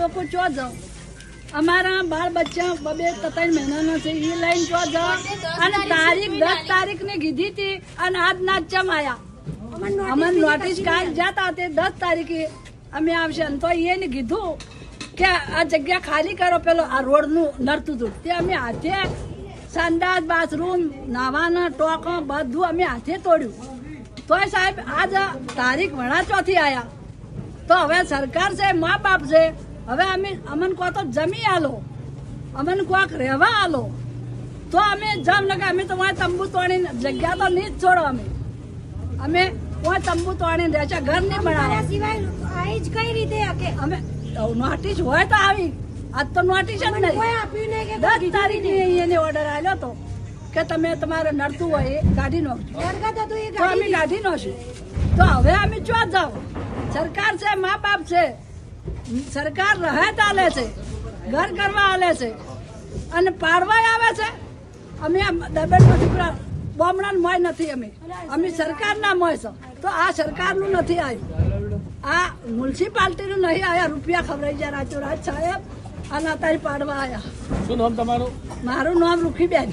લોકો ચો જાઓ? અમારા બાળ બચ્ચા બબે ત્રણ મહિનાના છે એ લઈને ચો જાવ અને તારીખ દસ તારીખની કીધી હતી અને આજ ના ચમ આયા અમને નોટિસ કાલ જતા તે દસ તારીખે અમે આવશે. અને તો એને કીધું કે આ જગ્યા ખાલી કરો. પેલો આ રોડનું નડતું હતું. તે અમે હાથે સંડાસ બાથરૂમ નાવાના ટોકો બધું અમે હાથે તોડ્યું. તોય સાહેબ આજ તારીખ વણા ચોથી આયા. તો હવે સરકાર છે મા બાપ છે. હવે અમે અમન કો તો જમી આલો. અમન કોક રહેવા આલો. તો અમે જામનગર અમે તો વાંય તંબુ તોડી જગ્યા તો નહીં જ છોડો અમે. અમે કોઈ તંબુ તોડીને રહેશે ઘર નહીં બનાવ્યા સિવાય આઈ જ કઈ રીતે કે? અમે નોટિસ હોય તો આવી. આજ તો નોટિસ જ કોઈ આપ્યું નહીં કે દસ તારીખે એને ઓર્ડર આવ્યો તો કે તમે તમારે નડતું હોય એ કાઢી નાખજો. તો અમે કાઢી નાખશું. તો હવે અમે ચો જાઓ? સરકાર છે મા બાપ છે. સરકાર રાહત આલે છે ઘર કરવા આલે છે. અને પાડવા આવે છે અમે દબેડ છોકરા બોમણા મોય નથી અમે. અમે સરકારના મોય છો. તો આ સરકારનું નથી આવ્યું આ મ્યુનિસિપાલિટીનું નહીં આવ્યા રૂપિયા ખવડાઈ ગયા રાજ સાહેબ અને અત્યારે પાડવા આવ્યા શું નામ તમારું? મારું નામ રૂખીબેન.